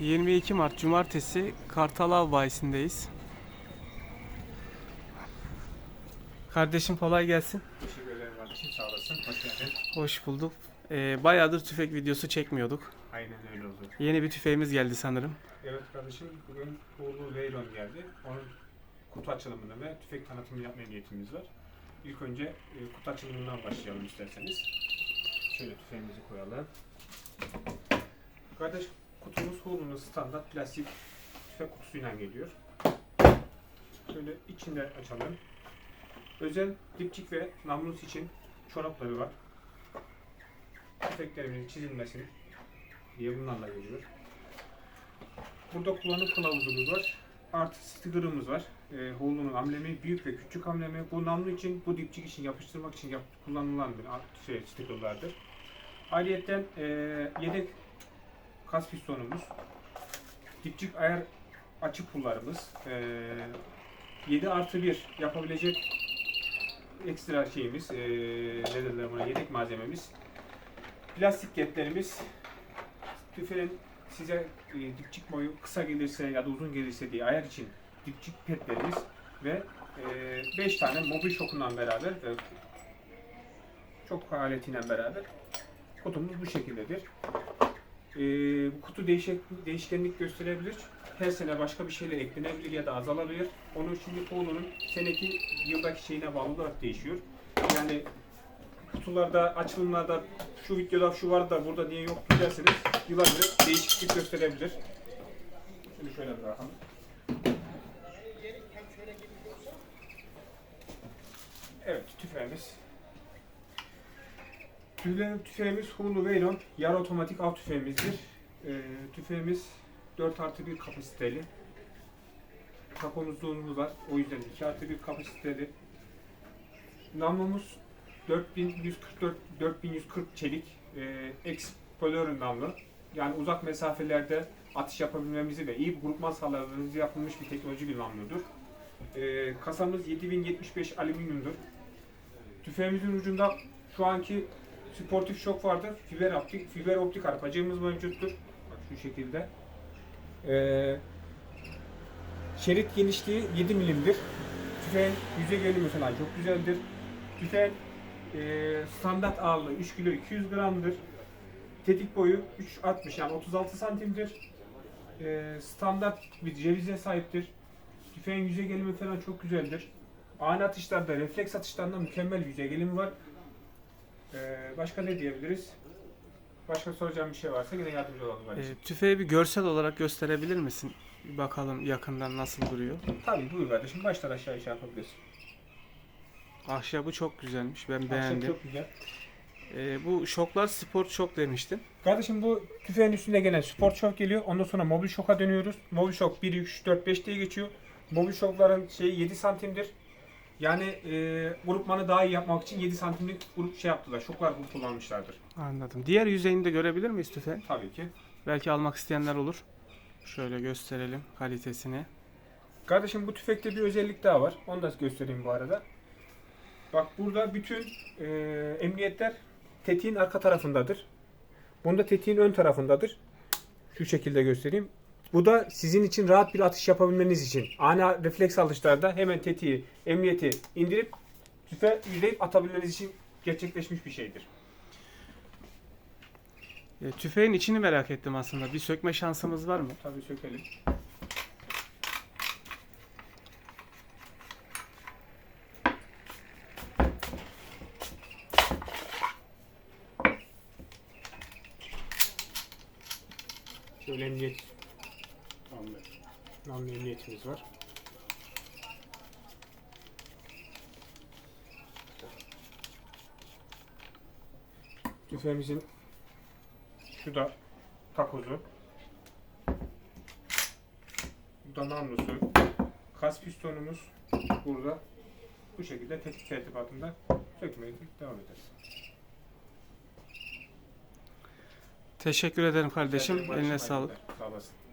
22 Mart Cumartesi Kartal Bayisi'ndeyiz. Kardeşim kolay gelsin. Teşekkür ederim kardeşim sağ olasın. Hoş geldin. Hoş bulduk. Ee, bayağıdır tüfek videosu çekmiyorduk. Aynen öyle oldu. Yeni bir tüfeğimiz geldi sanırım. Evet kardeşim bugün Uğurlu Veyron geldi. Onun kutu açılımını ve tüfek tanıtımı yapmaya niyetimiz var. İlk önce e, kutu açılımından başlayalım isterseniz. Şöyle tüfeğimizi koyalım. Kardeş kutumuz Uğurlu'nun standart plastik tüfek kutusuyla geliyor. Şöyle içinde açalım. Özel dipçik ve namlus için çorapları var. Tüfeklerimizin çizilmesini diye bunlarla geliyor. Burada kullanım kılavuzumuz var. Artı sticker'ımız var. E, Holu'nun amblemi, büyük ve küçük amblemi. Bu namlu için, bu dipçik için, yapıştırmak için yap, kullanılan bir şey, sticker'lardır. Ayrıyeten e, yedek kas pistonumuz, dipçik ayar açı pullarımız, e, 7 artı 1 yapabilecek ekstra şeyimiz, e, buna, yedek malzememiz, plastik getlerimiz, tüfeğin size e, dipçik boyu kısa gelirse ya da uzun gelirse diye ayar için dipçik petlerimiz ve 5 tane mobil şokundan beraber ve çok aletiyle beraber kutumuz bu şekildedir. E, bu kutu değişik, değişkenlik gösterebilir. Her sene başka bir şeyler eklenebilir ya da azalabilir. Onun şimdi Polo'nun seneki yıldaki şeyine bağlı olarak değişiyor. Yani kutularda, açılımlarda şu videoda şu var da burada niye yok derseniz yıla göre değişiklik gösterebilir. Şimdi şöyle bırakalım. Evet tüfeğimiz. Tüfeğimiz, tüfeğimiz Hulu Veyron yarı otomatik av tüfeğimizdir. Ee, tüfeğimiz 4 artı 1 kapasiteli. Takomuzluğumuz var. O yüzden 2 artı 1 kapasiteli. Namlumuz 4144 4140 çelik e, Explorer namlu. Yani uzak mesafelerde atış yapabilmemizi ve iyi grupman sağlamamızı yapılmış bir teknoloji bir namludur. E, kasamız 7075 alüminyumdur. Tüfeğimizin ucunda şu anki sportif şok vardır. Fiber optik, fiber optik arpacığımız mevcuttur. Şu şekilde. E, şerit genişliği 7 milimdir. Tüfeğin yüzey gelimi falan çok güzeldir. Tüfeğin e, standart ağırlığı 3 kilo 200 gramdır. Tetik boyu 3.60 yani 36 santimdir. E, standart bir cevize sahiptir. Tüfeğin yüzey gelimi falan çok güzeldir. Ani atışlarda, refleks atışlarında mükemmel yüzey gelimi var. E, başka ne diyebiliriz? Başka soracağım bir şey varsa yine yardımcı olalım. Kardeşim. tüfeği bir görsel olarak gösterebilir misin? Bir bakalım yakından nasıl duruyor. Tabii buyur kardeşim. Baştan aşağı şey yapabilirsin. Ahşabı çok güzelmiş. Ben beğendim. Çok güzel. Ee, bu şoklar sport şok demiştin. Kardeşim bu tüfeğin üstünde gelen sport şok geliyor. Ondan sonra mobil şoka dönüyoruz. Mobil şok 1, 3, 4, 5 diye geçiyor. Mobil şokların şeyi 7 santimdir. Yani e, grupmanı daha iyi yapmak için 7 santimlik grup şey yaptılar. Şoklar grup kullanmışlardır. Anladım. Diğer yüzeyini de görebilir miyiz tüfeğin? Tabii ki. Belki almak isteyenler olur. Şöyle gösterelim kalitesini. Kardeşim bu tüfekte bir özellik daha var. Onu da göstereyim bu arada. Bak burada bütün e, emniyetler tetiğin arka tarafındadır. Bunda tetiğin ön tarafındadır. Şu şekilde göstereyim. Bu da sizin için rahat bir atış yapabilmeniz için. Ani refleks alışlarda hemen tetiği, emniyeti indirip tüfe yüzeyip atabilmeniz için gerçekleşmiş bir şeydir. Ee, tüfeğin içini merak ettim aslında. Bir sökme şansımız var mı? Tabii sökelim. Şöyle emniyet. Namlu. Namlu emniyetimiz var. Tüfeğimizin şu da takozu. Bu da namlusu. Kas pistonumuz burada. Bu şekilde tetik tertibatında sökmeye devam ederiz. Teşekkür ederim kardeşim. Eline sağlık. Sağ olasın.